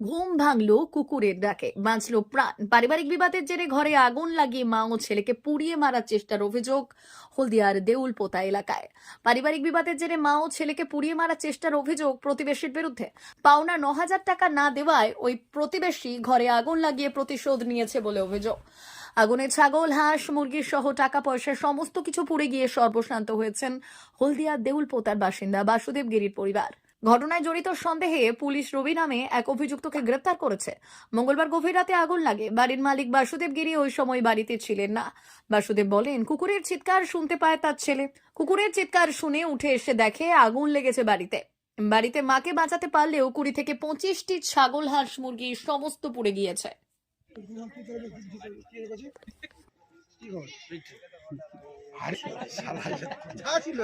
ঘুম ভাঙলো, কুকুরের ডাকে। বাঁচলো প্রাণ। পারিবারিক বিবাদের জেরে ঘরে আগুন লাগিয়ে মা ও ছেলেকে পুড়িয়ে মারার চেষ্টার অভিযোগ হলদিয়ার দেউল পোতা এলাকায়। পারিবারিক বিবাদের জেরে মা ও ছেলেকে পুড়িয়ে মারার চেষ্টার অভিযোগ প্রতিবেশীর বিরুদ্ধে। পাওনা ন হাজার টাকা না দেওয়ায় ওই প্রতিবেশী ঘরে আগুন লাগিয়ে প্রতিশোধ নিয়েছে বলে অভিযোগ। আগুনে ছাগল, হাঁস মুরগির সহ টাকা পয়সা সমস্ত কিছু পুড়ে গিয়ে সর্বশান্ত হয়েছেন হলদিয়ার দেউল পোতার বাসিন্দা বাসুদেব গিরির পরিবার। ঘটনায় জড়িত সন্দেহে পুলিশ রবি নামে এক অভিযুক্তকে গ্রেপ্তার করেছে। মঙ্গলবার গভীর রাতে আগুন লাগে। বাড়ির মালিক বাসুদেব গিরি ওই সময় বাড়িতে ছিলেন না। বাসুদেব বলেন, কুকুরের চিৎকার শুনতে পায় তার ছেলে। কুকুরের চিৎকার শুনে উঠে এসে দেখে আগুন লেগেছে বাড়িতে। বাড়িতে মাকে বাঁচাতে পারলেও কুড়ি থেকে পঁচিশটি ছাগল, হাঁস, মুরগি সমস্ত পুড়ে গিয়েছে। আরে যা ছিল।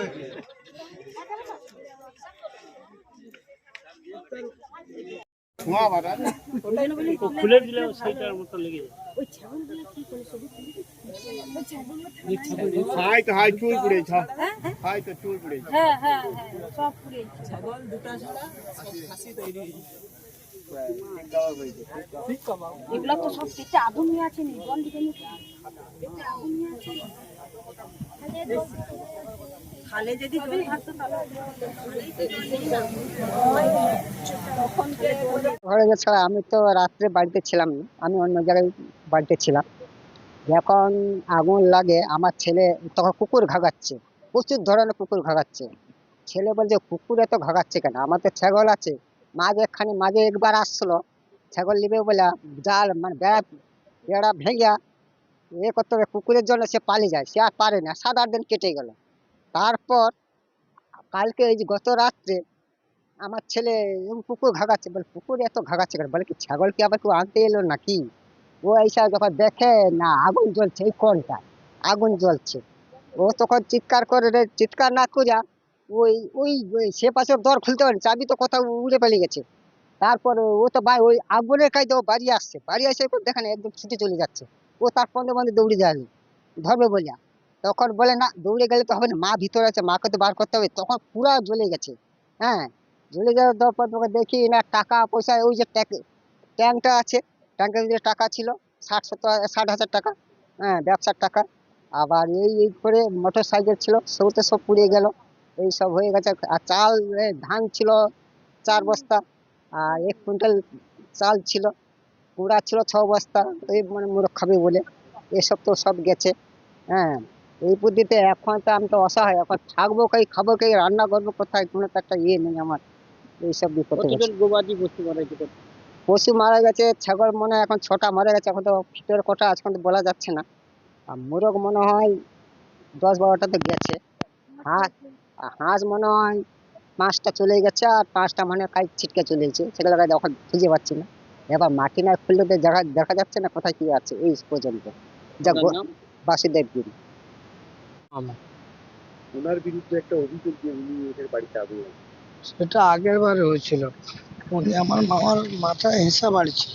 খুলে দিলে সেইটার মতো লেগে যায়। হাই তো হাই চুল পুড়েছে হাই। তো চুল পুড়েছে হ্যাঁ হ্যাঁ হ্যাঁ এগুলো তো সব পেটে আগুন নিয়ে নিয়ে আছে। খালে যদি জল থাকতো ঘরে ছাড়া, আমি তো রাত্রে বাড়িতে ছিলাম না, আমি অন্য জায়গায় বাড়িতে ছিলাম। যখন আগুন লাগে, আমার ছেলে তখন কুকুর ঘাগাচ্ছে প্রচুর ধরনের কুকুর ঘাগাচ্ছে ছেলে বলছে, কুকুর এত ঘাগাচ্ছে কেন? আমার তো ছাগল আছে। মাঝে এখানে মাঝে একবার আসলো, ছাগল নিবে বলে, জাল মানে বেড়া বেড়া ভেঙে এ করতে হবে, কুকুরের জন্য সে পালিয়ে যায়, সে আর পারে না। সাত আট দিন কেটে গেল। তারপর কালকে এই যে গত রাত্রে আমার ছেলে কুকুর ঘাগাচ্ছে বলে, কুকুর এত ঘাগাচ্ছে কেন? বলে কি, ছাগল কি আবার কেউ আনতে এলো নাকি? ও এইসব যখন দেখে, না, আগুন জ্বলছে, এই কোনটা? আগুন জ্বলছে। ও তখন চিৎকার করে, রে, চিৎকার না করিয়া ওই ওই সে পাশে দর খুলতে পারে চাবি তো কোথাও উড়ে পালিয়ে গেছে। তারপরে ও তো ভাই, ওই আগুনের কাজে ও বাড়ি আসছে। বাড়ি এসে দেখে না একদম ছুটে চলে যাচ্ছে। ও তার পন্দে পন্দে দৌড়ে যায়নি। ধরবে বলিয়া। তখন বলে, না, দৌড়ে গেলে তো হবে না, মা ভিতরে আছে, মাকে তো বার করতে হবে। তখন পুরা জ্বলে গেছে হ্যাঁ। জ্বলে যাওয়ার তারপর তোকে দেখি না, টাকা পয়সা, ওই যে ট্যাঙ্ক, ট্যাঙ্কটা আছে, ট্যাঙ্কের ভিতরে টাকা ছিল, ষাট, সত্তর, ষাট হাজার টাকা হ্যাঁ ব্যবসার টাকা। আবার এই এই করে মোটর সাইকেল ছিল সেগুলো সব পুড়ে গেল, এই সব হয়ে গেছে। আর চাল ধান ছিল চার বস্তা, আর এক কুইন্টাল চাল ছিল, কুড়া ছিল ছ বস্তা, এই মানে মুরগ খাবে বলে, এসব তো সব গেছে হ্যাঁ। এই বুদ্ধিতে এখন তো আমি তো অসহায় এখন থাকব কই খাব কই রান্না করব কোথায় কোনো তো একটা ইয়ে নেই আমার। এইসব বিপদ গবাদি পশু মারা যেতে পশু মারা গেছে ছাগল মনে হয় এখন ছটা মারা গেছে এখন তো ভিতরে কটা আছে এখন তো বলা যাচ্ছে না। আর মোরগ মনে হয় দশ বারোটা তো গেছে। হাঁস হাঁস মনে হয় পাঁচটা চলে গেছে আর পাঁচটা মানে কাজ ছিটকে চলে গেছে। সেগুলো এখন খুঁজে পাচ্ছি না। এবার মাটি না খুললে তো দেখা দেখা যাচ্ছে না কোথায় কি আছে এই পর্যন্ত। যা? বাসুদেব গিরি। ওনার বিরুদ্ধে একটা অভিযোগ যে উনি এদের বাড়িতে আগুন। সেটা আগের বারে হয়েছিল। উনি আমার মামার মাথায় হিসাব বাড়ছিল।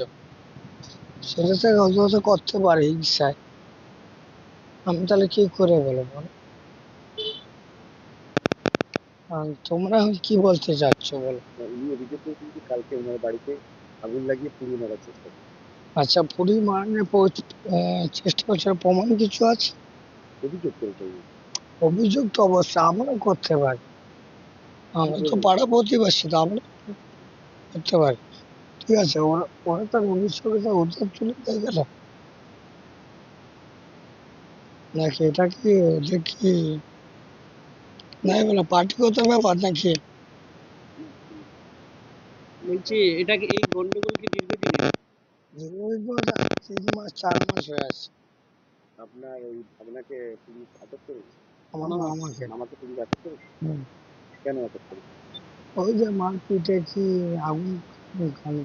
সেটা থেকে অত অত করতে পারে হিংসায়। আমি তাহলে কি করে বলো বলো? তোমরা কি বলতে চাচ্ছ বলো? উনি অভিযোগ করেছেন যে কালকে ওনার বাড়িতে আগুন লাগিয়ে পুড়িয়ে মারার চেষ্টা। আচ্ছা পুরী মানে চেষ্টা করছে প্রমাণ কিছু আছে? অভিযোগ করেছে। অভিযোগ তো অবশ্যই আমরাও করতে পারি। আমরা তো পাড়া প্রতিবেশী তো আমরা করতে পারি। ঠিক আছে ওরা ওরা তো উনিশশো টাকা উদ্যোগ তুলে দিয়ে গেল। নাকি এটা কি ওদের কি? না বলে পার্টিগত ব্যাপার নাকি? বলছি এটা কি এই গন্ডগোল কি দীর্ঘদিন? দীর্ঘদিন তো তিন মাস চার মাস হয়ে আছে। আপনার ওই আপনাকে পুলিশ আটক করেছে। আমার আমাকে। আমাকে পুলিশ আটক করেছে। কেন আটক করেছে? ওই যে মারপিটে কি আগুন ওখানে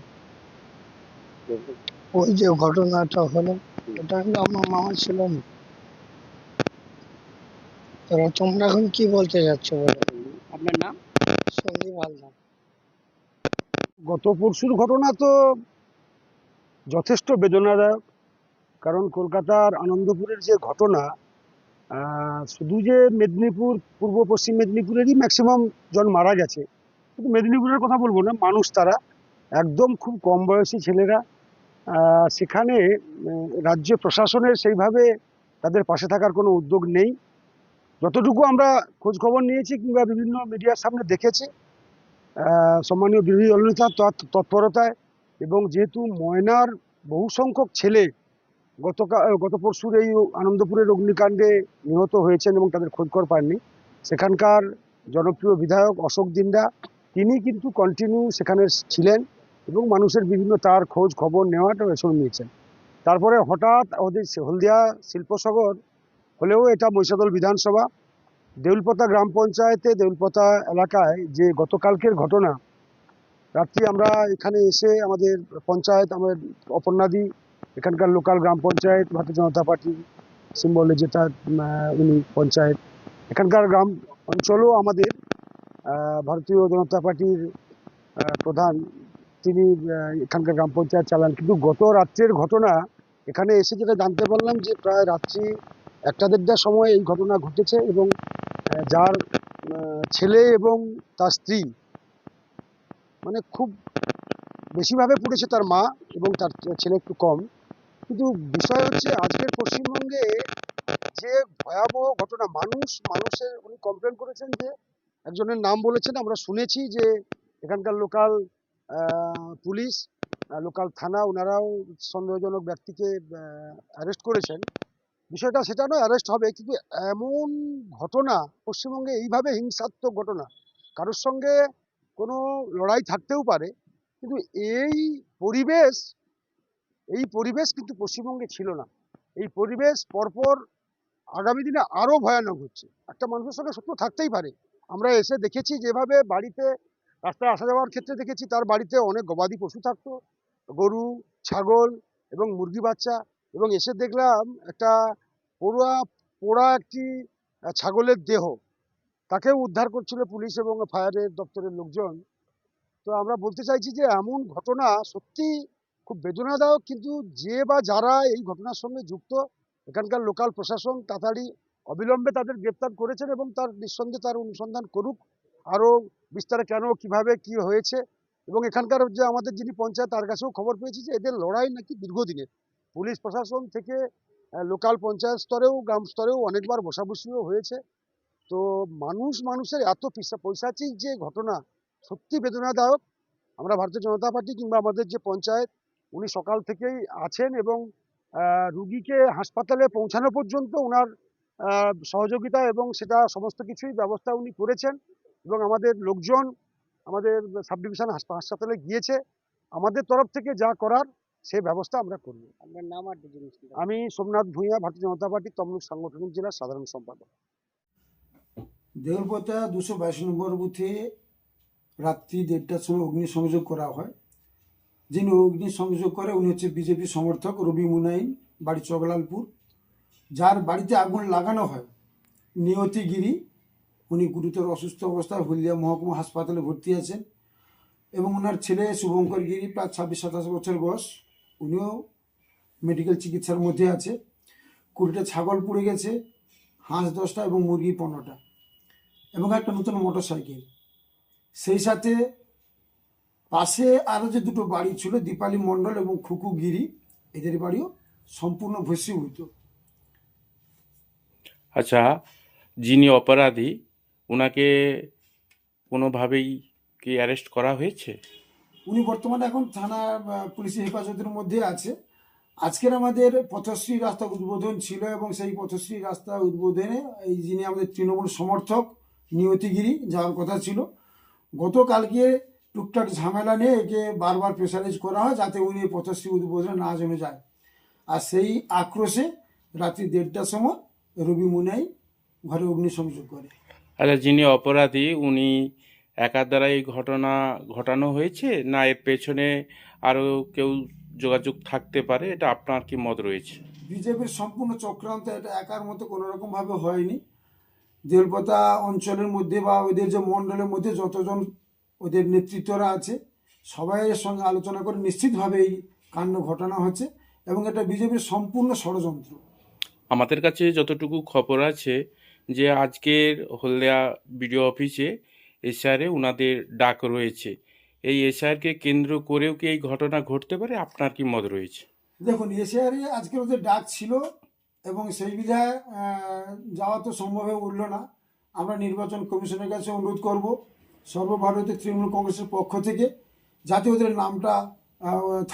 ওই যে ঘটনাটা হলো ওটা কিন্তু আমার মামা ছিল না। এবার তোমরা এখন কি বলতে যাচ্ছ বলো? আপনার নাম? সন্দীপ হালদার। গত পরশুর ঘটনা তো যথেষ্ট বেদনাদায়ক। কারণ কলকাতার আনন্দপুরের যে ঘটনা শুধু যে মেদিনীপুর, পূর্ব পশ্চিম মেদিনীপুরেরই ম্যাক্সিমাম জন মারা গেছে। কিন্তু মেদিনীপুরের কথা বলব না, মানুষ তারা, একদম খুব কম বয়সী ছেলেরা সেখানে রাজ্য প্রশাসনের সেইভাবে তাদের পাশে থাকার কোনো উদ্যোগ নেই। যতটুকু আমরা খোঁজ খবর নিয়েছি কিংবা বিভিন্ন মিডিয়ার সামনে দেখেছি সম্মানীয় বিরোধী দলনেতার তৎ- তৎপরতায়, এবং যেহেতু ময়নার বহু সংখ্যক ছেলে গতকাল গত পরশুর এই আনন্দপুরের অগ্নিকাণ্ডে নিহত হয়েছেন এবং তাদের খোঁজখবর পাননি। সেখানকার জনপ্রিয় বিধায়ক অশোক দিন্দা, তিনি কিন্তু কন্টিনিউ সেখানে ছিলেন এবং মানুষের বিভিন্ন তার, খোঁজ, খবর নেওয়াটা এসব নিয়েছেন। তারপরে হঠাৎ ওদের হলদিয়া শিল্পসাগর হলেও এটা মহিষাদল বিধানসভা। দেউলপতা গ্রাম পঞ্চায়েতে দেউলপতা এলাকায় যে গতকালকের ঘটনা, রাত্রি আমরা এখানে এসে আমাদের পঞ্চায়েত, আমাদের অপর্ণাদি এখানকার লোকাল গ্রাম পঞ্চায়েত, ভারতীয় জনতা পার্টি, সিম্বলে যেটা উনি পঞ্চায়েত। এখানকার গ্রাম অঞ্চলও আমাদের ভারতীয় জনতা পার্টির প্রধান। তিনি এখানকার গ্রাম পঞ্চায়েত চালান। কিন্তু গত রাত্রের ঘটনা, এখানে এসে যেটা জানতে পারলাম যে প্রায় রাত্রি একটা দেড়টার সময় এই ঘটনা ঘটেছে এবং যার ছেলে এবং তার স্ত্রী মানে খুব বেশিভাবে পড়েছে তার মা এবং তার ছেলে একটু কম। কিন্তু বিষয় হচ্ছে আজকের পশ্চিমবঙ্গে যে ভয়াবহ ঘটনা, মানুষ, মানুষের উনি কমপ্লেন করেছেন যে, একজনের নাম বলেছেন, আমরা শুনেছি যে এখানকার লোকাল পুলিশ লোকাল থানা ওনারাও সন্দেহজনক ব্যক্তিকে অ্যারেস্ট করেছেন। বিষয়টা সেটা নয় অ্যারেস্ট হবে, কিন্তু এমন ঘটনা, পশ্চিমবঙ্গে এইভাবে হিংসাত্মক ঘটনা, কারোর সঙ্গে কোনো লড়াই থাকতেও পারে, কিন্তু এই পরিবেশ এই পরিবেশ কিন্তু পশ্চিমবঙ্গে ছিল না। এই পরিবেশ পরপর আগামী দিনে আরও ভয়ানক হচ্ছে। একটা মানুষের সঙ্গে শত্রু থাকতেই পারে। আমরা এসে দেখেছি যেভাবে বাড়িতে রাস্তায় আসা যাওয়ার ক্ষেত্রে দেখেছি, তার বাড়িতে অনেক গবাদি পশু থাকতো। গরু, ছাগল এবং মুরগি বাচ্চা। এবং এসে দেখলাম একটা পোড়া পোড়া একটি ছাগলের দেহ। তাকেও উদ্ধার করছিল পুলিশ এবং ফায়ারের দপ্তরের লোকজন। তো আমরা বলতে চাইছি যে এমন ঘটনা সত্যি খুব বেদনাদায়ক, কিন্তু যে বা যারা এই ঘটনার সঙ্গে যুক্ত, এখানকার লোকাল প্রশাসন তাড়াতাড়ি অবিলম্বে তাদের গ্রেপ্তার করেছেন এবং তার নিঃসন্দেহে তার অনুসন্ধান করুক, আরও বিস্তারে কেন, কীভাবে, কি হয়েছে এবং এখানকার যে আমাদের যিনি পঞ্চায়েত, তার কাছেও খবর পেয়েছি যে এদের লড়াই নাকি দীর্ঘদিনের। পুলিশ প্রশাসন থেকে লোকাল পঞ্চায়েত স্তরেও, গ্রাম স্তরেও অনেকবার বসাবসিও হয়েছে। তো মানুষ মানুষের এত পিসা, পৈশাচিক যে ঘটনা সত্যি বেদনাদায়ক। আমরা ভারতীয় জনতা পার্টি কিংবা আমাদের যে পঞ্চায়েত উনি সকাল থেকেই আছেন এবং রুগীকে হাসপাতালে পৌঁছানো পর্যন্ত ওনার সহযোগিতা এবং সেটা সমস্ত কিছুই ব্যবস্থা উনি করেছেন এবং আমাদের লোকজন আমাদের সাব ডিভিশন হাসপাতালে গিয়েছে। আমাদের তরফ থেকে যা করার সে ব্যবস্থা আমরা করব। আপনার নাম আর আমি সোমনাথ ভূঁইয়া ভারতীয় জনতা পার্টি তমলুক সাংগঠনিক জেলার সাধারণ সম্পাদক। দেউলপতা দুশো বাইশ নম্বর বুথে রাত্রি দেড়টার সময় অগ্নিসংযোগ করা হয়। যিনি অগ্নি সংযোগ করে, উনি হচ্ছে বিজেপি সমর্থক রবি মুনাইন, বাড়ি চগলালপুর যার বাড়িতে আগুন লাগানো হয় নিয়তি গিরি উনি গুরুতর অসুস্থ অবস্থায় হলদিয়া মহকুমা হাসপাতালে ভর্তি আছেন এবং ওনার ছেলে শুভঙ্কর গিরি, প্রায় ছাব্বিশ, সাতাশ বছর বয়স। উনিও মেডিকেল চিকিৎসার মধ্যে আছে। কুড়িটা ছাগল পুড়ে গেছে, হাঁস দশটা এবং মুরগি পনেরোটা এবং একটা নতুন মোটর সাইকেল সেই সাথে পাশে আরও যে দুটো বাড়ি ছিল দীপালি মণ্ডল এবং খুকু গিরি এদের বাড়িও সম্পূর্ণ ভস্মীভূত। আচ্ছা যিনি অপরাধী ওনাকে কোনোভাবেই কি অ্যারেস্ট করা হয়েছে? উনি বর্তমানে এখন থানা পুলিশের হেফাজতের মধ্যে আছে। আজকের আমাদের পথশ্রী রাস্তা উদ্বোধন ছিল এবং সেই পথশ্রী রাস্তা উদ্বোধনে এই যিনি আমাদের তৃণমূল সমর্থক নিয়তিগিরি যাওয়ার কথা ছিল। গতকালকে টুকটাক ঝামেলা নিয়ে একে বারবার প্রেসারাইজ করা হয় যাতে উনি পথশ্রী উদ্বোধনে না জমে যায়। আর সেই আক্রোশে রাত্রি দেড়টার সময় রবি মুনাই ঘরে অগ্নিসংযোগ করে। আচ্ছা যিনি অপরাধী উনি একার দ্বারা এই ঘটনা ঘটানো হয়েছে না এর পেছনে আরও কেউ যোগাযোগ থাকতে পারে? এটা আপনার কি মত রয়েছে? বিজেপির সম্পূর্ণ চক্রান্ত এটা একার মতো কোনো রকম হয়নি। দেলপতা অঞ্চলের মধ্যে বা ওদের যে মণ্ডলের মধ্যে যতজন ওদের নেতৃত্বরা আছে। সবাইয়ের সঙ্গে আলোচনা করে নিশ্চিতভাবে এই কাণ্ড ঘটানো হচ্ছে এবং এটা বিজেপির সম্পূর্ণ ষড়যন্ত্র। আমাদের কাছে যতটুকু খবর আছে যে আজকের হলদিয়া বিডিও অফিসে এসআরে ওনাদের ডাক রয়েছে। এই এসআইআরকে কেন্দ্র করেও কি এই ঘটনা ঘটতে পারে? আপনার কি মত রয়েছে? দেখুন এসআরই আজকের ওদের ডাক ছিল এবং সেই বিধায় যাওয়া তো সম্ভব হয়ে উঠল না। আমরা নির্বাচন কমিশনের কাছে অনুরোধ করব সর্বভারতীয় তৃণমূল কংগ্রেসের পক্ষ থেকে যাতে ওদের নামটা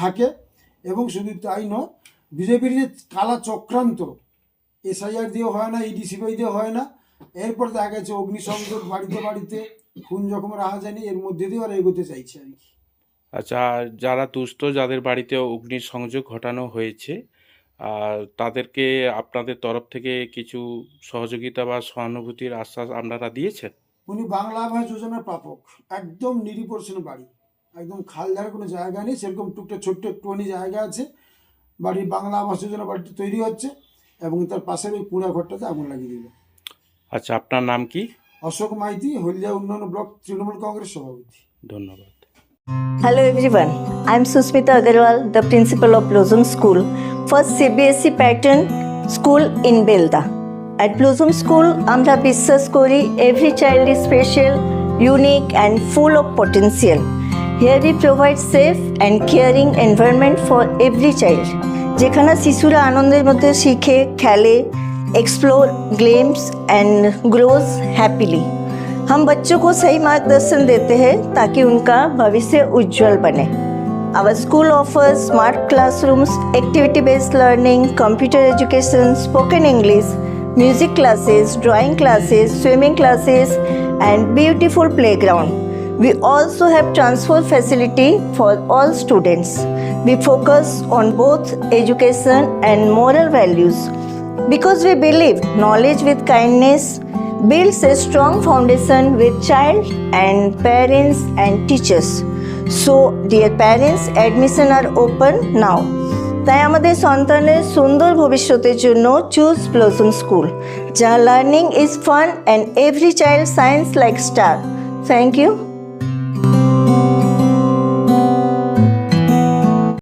থাকে এবং শুধু তাই নয়, বিজেপির যে কালা চক্রান্ত, এসআইআর দিয়ে হয় না ইডিসিবিআই দিয়ে হয় না, এরপর দেখা গেছে অগ্নিসংযোগ বাড়িতে বাড়িতে, খুন রাহা যায়নি এর মধ্যে দিয়ে ওরা এগোতে চাইছে আর কি। আচ্ছা যারা দুস্থ, যাদের বাড়িতে অগ্নিসংযোগ ঘটানো হয়েছে, আর তাদেরকে আপনাদের তরফ থেকে কিছু সহযোগিতা বা সহানুভূতির আশ্বাস আপনারা দিয়েছেন? উনি বাংলা আবাস যোজনার প্রাপক। একদম নিরিপর্ষণ বাড়ি। একদম খাল ধারে কোনো জায়গা নেই সেরকম টুকটা ছোট্ট একটুখানি জায়গা আছে। বাড়ি বাংলা আবাস যোজনা বাড়িটি তৈরি হচ্ছে এবং তার পাশের ওই পুরা ঘরটাতে আগুন লাগিয়ে দিল। আচ্ছা আপনার নাম কি? অশোক মাইতি হলদিয়া উন্নয়ন ব্লক তৃণমূল কংগ্রেস সভাপতি। ধন্যবাদ। Hello everyone, I am Susmita Agarwal, the principal of Blossom School, first CBSE pattern school in Belda. At Blossom School, আমরা বিশ্বাস করি every child is special, unique and full of potential. Here we provide safe and caring environment for every child. যেখানে শিশুরা আনন্দের মধ্যে শিখে খেলে explore, games and grows happily. हम बच्चों को सही मार्गदर्शन देते हैं ताकि उनका भविष्य उज्जवल बने Our school offers smart classrooms, activity based learning, computer education, spoken English, music classes, drawing classes, swimming classes, and beautiful playground. We also have transport facility for all students. We focus on both education and moral values because we believe knowledge with kindness builds a strong foundation with child and parents and teachers. So, dear parents, admission are open now. তাই আমাদের সন্তানের সুন্দর ভবিষ্যতের জন্য choose Blossom school যা learning is fun and every child shines like star thank you